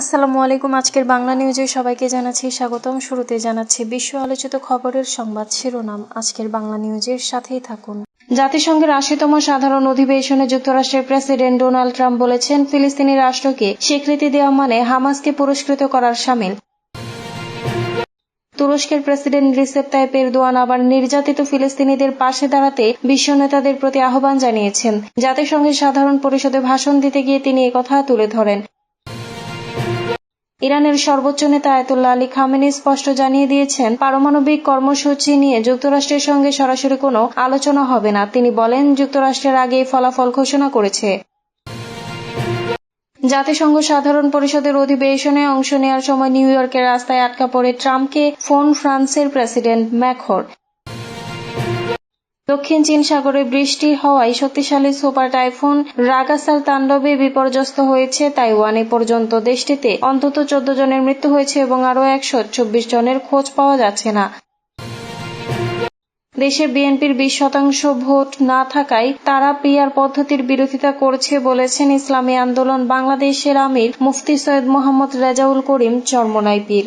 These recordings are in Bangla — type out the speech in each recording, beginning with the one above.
আসসালামু আলাইকুম, আজকের বাংলা নিউজে সবাইকে জানাচ্ছি স্বাগতম। শুরুতে জানাচ্ছি বিশ্ব আলোচিত খবরের সংবাদ শিরোনাম। আজকের বাংলা নিউজের সাথেই থাকুন। জাতিসংঘের আশিতম সাধারণ অধিবেশনে যুক্তরাষ্ট্রের প্রেসিডেন্ট ডোনাল্ড ট্রাম্প বলেছেন, ফিলিস্তিনি রাষ্ট্রকে স্বীকৃতি দেওয়া মানে হামাসকে পুরস্কৃত করার সামিল। তুরস্কের প্রেসিডেন্ট রিসেপ তাইপ এরদোয়ান আবার নির্যাতিত ফিলিস্তিনিদের পাশে দাঁড়াতে বিশ্ব নেতাদের প্রতি আহ্বান জানিয়েছেন। জাতিসংঘের সাধারণ পরিষদে ভাষণ দিতে গিয়ে তিনি একথা তুলে ধরেন। ইরানের সর্বোচ্চ নেতা আয়তুল্লাহ আলী খামেনি স্পষ্ট জানিয়ে দিয়েছেন, পারমাণবিক কর্মসূচি নিয়ে যুক্তরাষ্ট্রের সঙ্গে সরাসরি কোনো আলোচনা হবে না। তিনি বলেন, যুক্তরাষ্ট্রের আগেই ফলাফল ঘোষণা করেছে। জাতিসংঘ সাধারণ পরিষদের অধিবেশনে অংশ নেওয়ার সময় নিউ ইয়র্কের রাস্তায় আটকা পড়ে ট্রাম্পকে ফোন ফ্রান্সের প্রেসিডেন্ট ম্যাখর দক্ষিণ চীন সাগরে বৃষ্টি হওয়ায় শক্তিশালী সুপার টাইফুন রাগাসার তাণ্ডবে বিপর্যস্ত হয়েছে তাইওয়ান এ পর্যন্ত দেশটিতে। অন্তত চোদ্দ জনের মৃত্যু হয়েছে এবং আরও একশো চব্বিশ জনের খোঁজ পাওয়া যাচ্ছে না। দেশে বিএনপির বিশ শতাংশ ভোট না থাকায় তারা পিয়ার পদ্ধতির বিরোধিতা করছে বলেছেন ইসলামী আন্দোলন বাংলাদেশের আমির মুফতি সৈয়দ মোহাম্মদ রেজাউল করিম চরমনাই পীর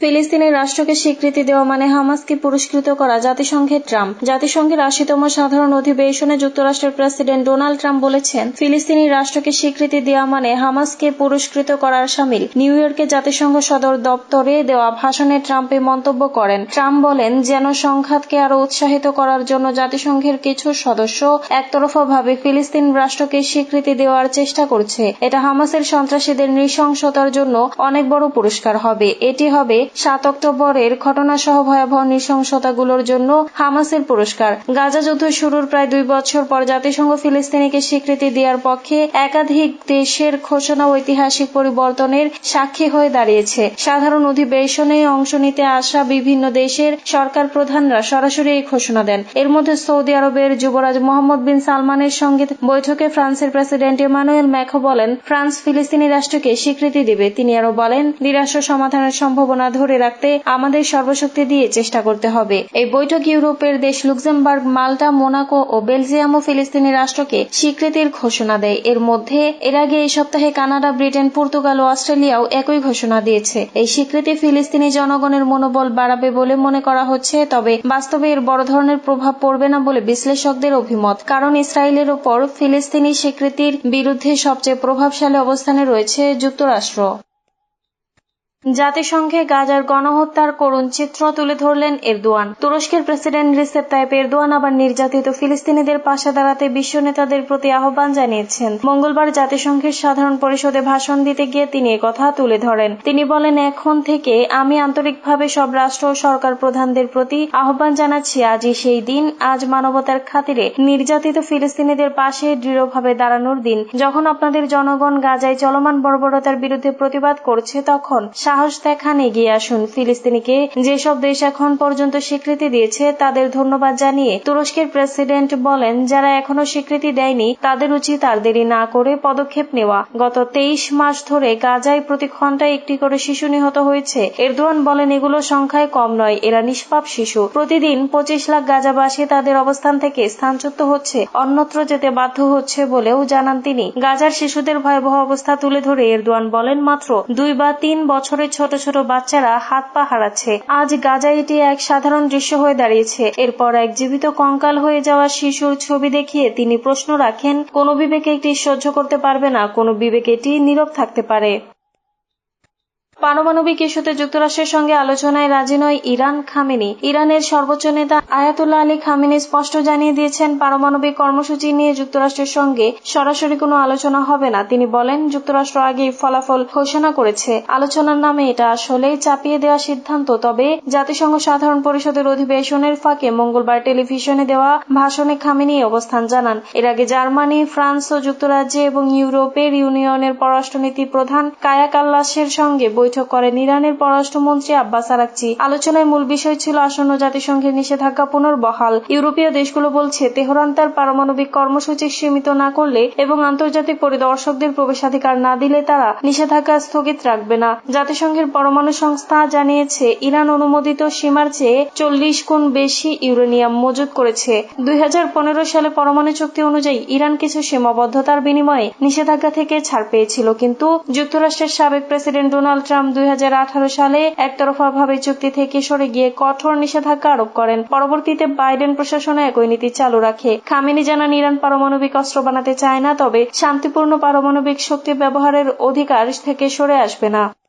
ফিলিস্তিনের রাষ্ট্রকে স্বীকৃতি দেওয়া মানে হামাসকে পুরস্কৃত করা জাতিসংঘের ট্রাম্প। জাতিসংঘের আশিতম সাধারণ অধিবেশনে যুক্তরাষ্ট্রের প্রেসিডেন্ট ডোনাল্ড ট্রাম্প বলেছেন, ফিলিস্তিনি রাষ্ট্রকে স্বীকৃতি দেওয়া মানে হামাসকে পুরস্কৃত করার সামিল। নিউ ইয়র্কে জাতিসংঘ সদর দপ্তরে দেওয়া ভাষণে ট্রাম্প মন্তব্য করেন। ট্রাম্প বলেন, যেন সংঘাতকে আরও উৎসাহিত করার জন্য জাতিসংঘের কিছু সদস্য একতরফাভাবে ফিলিস্তিন রাষ্ট্রকে স্বীকৃতি দেওয়ার চেষ্টা করছে। এটা হামাসের সন্ত্রাসীদের নৃশংসতার জন্য অনেক বড় পুরস্কার হবে। এটি হবে সাত অক্টোবরের ঘটনাসহ ভয়াবহ নৃশংসতাগুলোর জন্য হামাসের পুরস্কার। গাজা যুদ্ধ শুরুর প্রায় দুই বছর পর জাতিসংঘ ফিলিস্তিনিকে স্বীকৃতি দেওয়ার পক্ষে একাধিক দেশের ঘোষণা ঐতিহাসিক পরিবর্তনের সাক্ষী হয়ে দাঁড়িয়েছে। সাধারণ অধিবেশনে অংশ নিতে আসা বিভিন্ন দেশের সরকার প্রধানরা সরাসরি এই ঘোষণা দেন। এর মধ্যে সৌদি আরবের যুবরাজ মোহাম্মদ বিন সালমানের সঙ্গে বৈঠকে ফ্রান্সের প্রেসিডেন্ট ইমানুয়েল ম্যাখো বলেন, ফ্রান্স ফিলিস্তিনি রাষ্ট্রকে স্বীকৃতি দিবে। তিনি আরও বলেন দ্বিরাষ্ট্র সমাধানের সম্ভাবনা ধরে রাখতে আমাদের সর্বশক্তি দিয়ে চেষ্টা করতে হবে। এই বৈঠক ইউরোপের দেশ লুক্সেমবার্গ, মাল্টা, মোনাকো ও বেলজিয়াম ও ফিলিস্তিনি রাষ্ট্রকে স্বীকৃতির ঘোষণা দেয়। এর মধ্যে এর আগে এই সপ্তাহে কানাডা, ব্রিটেন, পর্তুগাল ও অস্ট্রেলিয়াও একই ঘোষণা দিয়েছে। এই স্বীকৃতি ফিলিস্তিনি জনগণের মনোবল বাড়াবে বলে মনে করা হচ্ছে, তবে বাস্তবে এর বড় ধরনের প্রভাব পড়বে না বলে বিশ্লেষকদের অভিমত। কারণ ইসরায়েলের ওপর ফিলিস্তিনি স্বীকৃতির বিরুদ্ধে সবচেয়ে প্রভাবশালী অবস্থানে রয়েছে যুক্তরাষ্ট্র। জাতিসংঘে গাজার গণহত্যার করুণ চিত্র তুলে ধরলেন এরদোয়ান। তুরস্কের প্রেসিডেন্ট রিসেপ তাইপ এরদোয়ান আবার নির্যাতিত ফিলিস্তিনিদের পাশে দাঁড়াতে বিশ্ব নেতাদের প্রতি আহ্বান জানিয়েছেন। মঙ্গলবার জাতিসংঘের সাধারণ পরিষদে ভাষণ দিতে গিয়ে তিনি কথা তুলে ধরেন। তিনি বলেন, এখন থেকে আমি আন্তরিকভাবে সব রাষ্ট্র ও সরকার প্রধানদের প্রতি আহ্বান জানাচ্ছি। আজই সেই দিন, আজ মানবতার খাতিরে নির্যাতিত ফিলিস্তিনিদের পাশে দৃঢ়ভাবে দাঁড়ানোর দিন। যখন আপনাদের জনগণ গাজায় চলমান বর্বরতার বিরুদ্ধে প্রতিবাদ করছে, তখন সাহস দেখান, এগিয়ে আসুন। ফিলিস্তিনিকে যেসব দেশ এখন পর্যন্ত স্বীকৃতি দিয়েছে, তাদের ধন্যবাদ জানিয়ে তুরস্কের প্রেসিডেন্ট বলেন, যারা এখনও স্বীকৃতি দেয়নি, তাদের উচিত আর দেরি না করে পদক্ষেপ নেওয়া। গত তেইশ মাস ধরে গাজায় প্রতি ঘন্টায় একটি করে শিশু নিহত হয়েছে। এরদোয়ান বলেন, এগুলো সংখ্যায় কম নয়, এরা নিষ্পাপ শিশু। প্রতিদিন পঁচিশ লাখ গাজাবাসী তাদের অবস্থান থেকে স্থানচ্যুত হচ্ছে, অন্যত্র যেতে বাধ্য হচ্ছে বলেও জানান তিনি। গাজার শিশুদের ভয়াবহ অবস্থা তুলে ধরে এরদোয়ান বলেন, মাত্র দুই বা তিন বছর বছরের ছোট ছোট বাচ্চারা হাত পা হারাচ্ছে। আজ গাজা এটি এক সাধারণ দৃশ্য হয়ে দাঁড়িয়েছে। এরপর এক জীবিত কঙ্কাল হয়ে যাওয়া শিশুর ছবি দেখিয়ে তিনি প্রশ্ন রাখেন, কোন বিবেকে এটি সহ্য করতে পারবে না, কোন বিবেক এটি নীরব থাকতে পারে। পারমাণবিক ইস্যুতে যুক্তরাষ্ট্রের সঙ্গে আলোচনায় রাজি নয় ইরান খামেনি। ইরানের সর্বোচ্চ নেতা আয়াতুল্লাহ আলী খামেনি স্পষ্ট জানিয়ে দিয়েছেন, পারমাণবিক কর্মসূচি নিয়ে যুক্তরাষ্ট্রের সঙ্গে সরাসরি কোনো আলোচনা হবে না। তিনি বলেন, যুক্তরাষ্ট্র আগেই ফলাফল ঘোষণা করেছে। আলোচনার নামে এটা আসলেই চাপিয়ে দেওয়া সিদ্ধান্ত। তবে জাতিসংঘ সাধারণ পরিষদের অধিবেশনের ফাঁকে মঙ্গলবার টেলিভিশনে দেওয়া ভাষণে খামেনি অবস্থান জানান। এর আগে জার্মানি, ফ্রান্স ও যুক্তরাজ্যে এবং ইউরোপের ইউনিয়নের পররাষ্ট্রনীতি প্রধান কায়া কাল্লাসের সঙ্গে বৈঠক করেন ইরানের পররাষ্ট্রমন্ত্রী আব্বাস আরাকচি। আলোচনায় মূল বিষয় ছিল আসন্ন জাতিসংঘের নিষেধাজ্ঞা পুনর্বহাল। ইউরোপীয় দেশগুলো বলছে, তেহরান তার পারমাণবিক কর্মসূচি সীমিত না করলে এবং আন্তর্জাতিক পরিদর্শকদের প্রবেশাধিকার না দিলে তারা নিষেধাজ্ঞা স্থগিত রাখবে না। জাতিসংঘের পরমাণু সংস্থা জানিয়েছে, ইরান অনুমোদিত সীমার চেয়ে চল্লিশ গুণ বেশি ইউরেনিয়াম মজুত করেছে। দুই হাজার পনেরো সালে পরমাণু চুক্তি অনুযায়ী ইরান কিছু সীমাবদ্ধতার বিনিময়ে নিষেধাজ্ঞা থেকে ছাড় পেয়েছিল, কিন্তু যুক্তরাষ্ট্রের সাবেক প্রেসিডেন্ট ডোনাল্ড ট্রাম্প দুই হাজার আঠারো সালে একতরফা একতরফাভাবে চুক্তি থেকে সরে গিয়ে কঠোর নিষেধাজ্ঞা আরোপ করেন। পরবর্তীতে বাইডেন প্রশাসন একই নীতি চালু রাখে। খামিনি জানান, ইরান পারমাণবিক অস্ত্র বানাতে চায় না, তবে শান্তিপূর্ণ পারমাণবিক শক্তি ব্যবহারের অধিকার থেকে সরে আসবে না।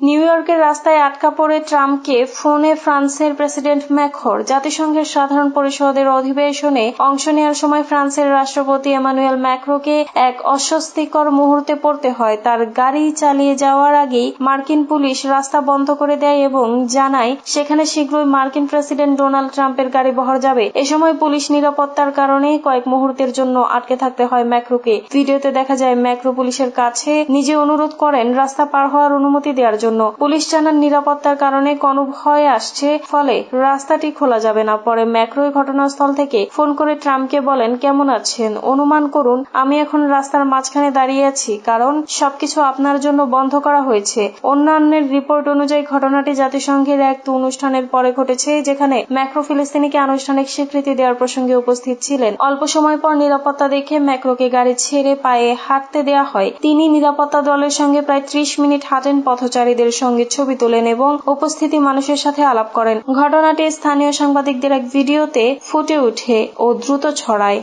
নিউ ইয়র্কের রাস্তায় আটকা পড়ে ট্রাম্পকে ফোনে ফ্রান্সের প্রেসিডেন্ট ম্যাখর জাতিসংঘের সাধারণ পরিষদের অধিবেশনে অংশ নেওয়ার সময় ফ্রান্সের রাষ্ট্রপতি এমানুয়েল ম্যাক্রোকে এক অস্বস্তিকর মুহূর্তে পড়তে হয়। তার গাড়ি চালিয়ে যাওয়ার আগেই মার্কিন পুলিশ রাস্তা বন্ধ করে দেয় এবং জানায়, সেখানে শীঘ্রই মার্কিন প্রেসিডেন্ট ডোনাল্ড ট্রাম্পের গাড়ি বহর যাবে। এ সময় পুলিশ নিরাপত্তার কারণে কয়েক মুহূর্তের জন্য আটকে থাকতে হয় ম্যাক্রোকে। ভিডিওতে দেখা যায়, ম্যাক্রো পুলিশের কাছে নিজে অনুরোধ করেন, রাস্তা পার হওয়ার অনুমতি দেওয়ার জন্য। জন্য। পুলিশ জানান, নিরাপত্তার কারণে ভয় আসছে, ফলে রাস্তাটি খোলা যাবে না। পরে ম্যাক্রোই ঘটনাস্থল থেকে ফোন করে ট্রাম্পকে বলেন, কেমন আছেন? অনুমান করুন, আমি এখন রাস্তার মাঝখানে দাঁড়িয়ে আছি, কারণ সবকিছু আপনার জন্য বন্ধ করা হয়েছে। অন্যান্যের রিপোর্ট অনুযায়ী ঘটনাটি জাতিসংঘের এক অনুষ্ঠানের পরে ঘটেছে, যেখানে ম্যাক্রো ফিলিস্তিনিকে আনুষ্ঠানিক স্বীকৃতি দেওয়ার প্রসঙ্গে উপস্থিত ছিলেন। অল্প সময় পর নিরাপত্তা দেখে ম্যাক্রোকে গাড়ি ছেড়ে পায়ে হাঁটতে দেওয়া হয়। তিনি নিরাপত্তা দলের সঙ্গে প্রায় ত্রিশ মিনিট হাঁটেন পথচারীদের ব্যক্তিদের সঙ্গে ছবি তোলেন এবং উপস্থিতি মানুষের সাথে আলাপ করেন। ঘটনাটি স্থানীয় সাংবাদিকদের এক ভিডিওতে ফুটে উঠে ও দ্রুত ছড়ায়।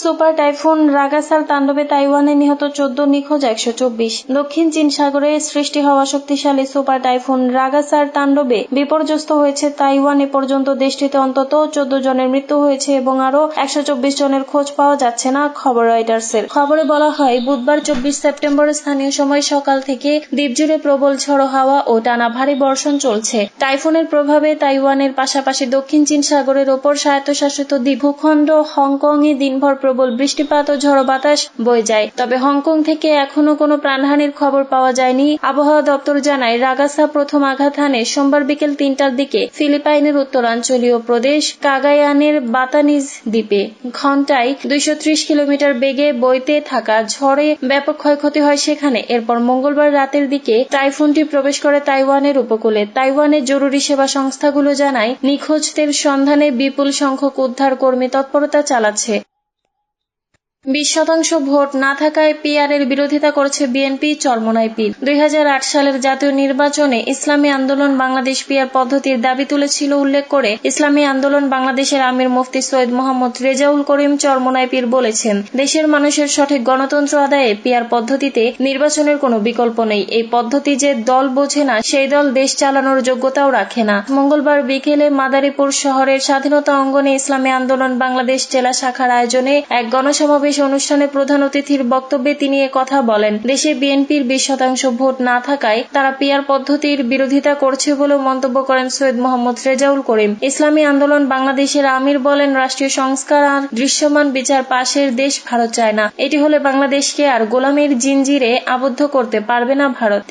সুপার টাইফুন রাগাসার তাণ্ডবে তাইওয়ানে নিহত চোদ্দ নিখোঁজ, একশো চব্বিশ। দক্ষিণ চীন সাগরে সৃষ্টি হওয়া শক্তিশালী সুপার টাইফুন রাগাসার তাণ্ডবে বিপর্যস্ত হয়েছে তাইওয়ান। এ পর্যন্ত দেশটিতে অন্তত চোদ্দ জনের মৃত্যু হয়েছে এবং আরও একশো চব্বিশ জনের খোঁজ পাওয়া যাচ্ছে না খবর রয়টার্সের। খবরে বলা হয়, বুধবার চব্বিশ সেপ্টেম্বর স্থানীয় সময় সকাল থেকে দ্বীপজুড়ে প্রবল ঝড়ো হাওয়া ও টানা ভারী বর্ষণ চলছে। টাইফুনের প্রভাবে তাইওয়ানের পাশাপাশি দক্ষিণ চীন সাগরের ওপর স্বায়ত্তশাসিত দ্বীপ ভূখণ্ড হংকং এ দিনভর প্রবল বৃষ্টিপাত ও ঝড়ো বাতাস বয়ে যায়। তবে হংকং থেকে এখনও কোনো প্রাণহানির খবর পাওয়া যায়নি। আবহাওয়া দপ্তর জানায়, রাগাসা প্রথম আঘাত হানে সোমবার বিকেল তিনটার দিকে ফিলিপাইনের উত্তরাঞ্চলীয় প্রদেশ কাগায়ানের বাতানিজ দ্বীপে। ঘন্টায় দুইশ ত্রিশ কিলোমিটার বেগে বইতে থাকা ঝড়ে ব্যাপক ক্ষয়ক্ষতি হয় সেখানে। এরপর মঙ্গলবার রাতের দিকে টাইফুনটি প্রবেশ করে তাইওয়ানের উপকূলে। তাইওয়ানের জরুরি সেবা সংস্থাগুলো জানায়, নিখোঁজদের সন্ধানে বিপুল সংখ্যক উদ্ধার কর্মী তৎপরতা চালাচ্ছে। বিশ শতাংশ ভোট না থাকায় পিআরের বিরোধিতা করছে বিএনপি চরমনাই পীর। দুই হাজার আট সালের জাতীয় নির্বাচনে ইসলামী আন্দোলন বাংলাদেশ পিআর পদ্ধতির দাবি তুলেছিল উল্লেখ করে ইসলামী আন্দোলন বাংলাদেশের আমির মুফতি সৈয়দ মোহাম্মদ রেজাউল করিম চরমনাই পীর বলেছেন, দেশের মানুষের সঠিক গণতন্ত্র আদায়ে পিআর পদ্ধতিতে নির্বাচনের কোনো বিকল্প নেই। এই পদ্ধতি যে দল বোঝে না, সেই দল দেশ চালানোর যোগ্যতাও রাখে না। মঙ্গলবার বিকেলে মাদারীপুর শহরের স্বাধীনতা অঙ্গনে ইসলামী আন্দোলন বাংলাদেশ জেলা শাখার আয়োজনে এক গণসমাবেশ শেষ অনুষ্ঠানে প্রধান অতিথির বক্তব্যে তিনি কথা বলেন। দেশে বিএনপির বিশ শতাংশ ভোট না থাকায় তারা পিয়ার পদ্ধতির বিরোধিতা করছে বলেও মন্তব্য করেন সৈয়দ মোহাম্মদ রেজাউল করিম। ইসলামী আন্দোলন বাংলাদেশের আমির বলেন, রাষ্ট্রীয় সংস্কার আর দৃশ্যমান বিচার পাশের দেশ ভারত চায় না। এটি হলে বাংলাদেশকে আর গোলামের জিঞ্জিরে আবদ্ধ করতে পারবে না ভারত।